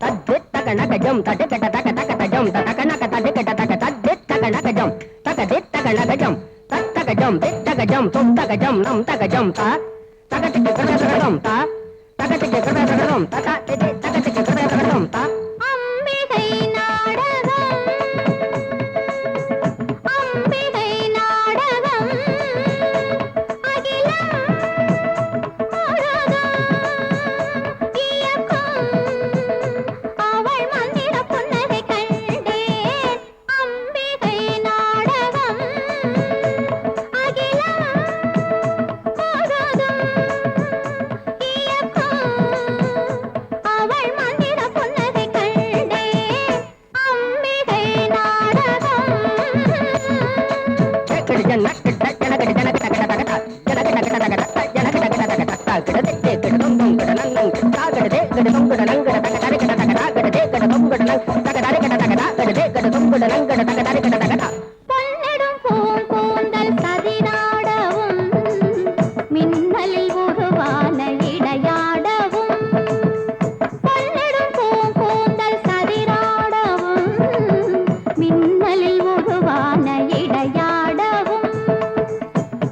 తగ్గణ గజం తట తట తక తక తజం తటకణ కటది కట తక తద్దిత్ తగణ గజం తకదిత్ తగణ గజం తత్త గజం తిత్త గజం తొత్త గజం నం తగజం త తగటి గజం త తగటి గజం తగం తట கிடதே கிடதும் கிடநங்கும் கிடதே கிடதும் கிடநங்கிடதே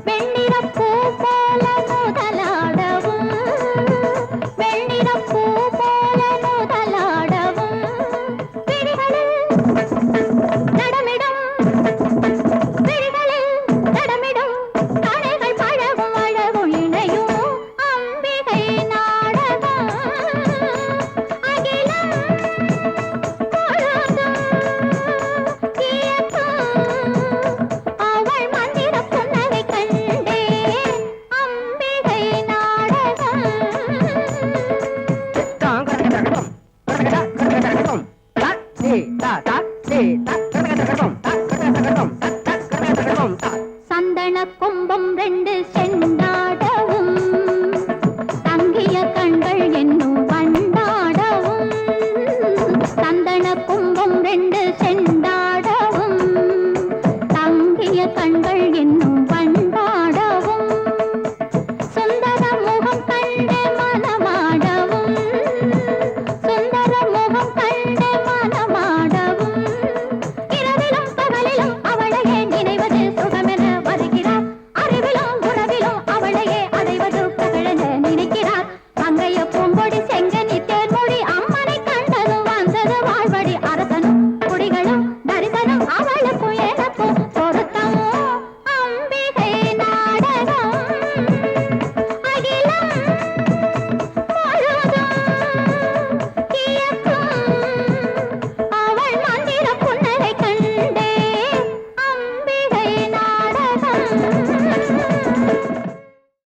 Ven. சந்தன கும்பம் ரெண்டு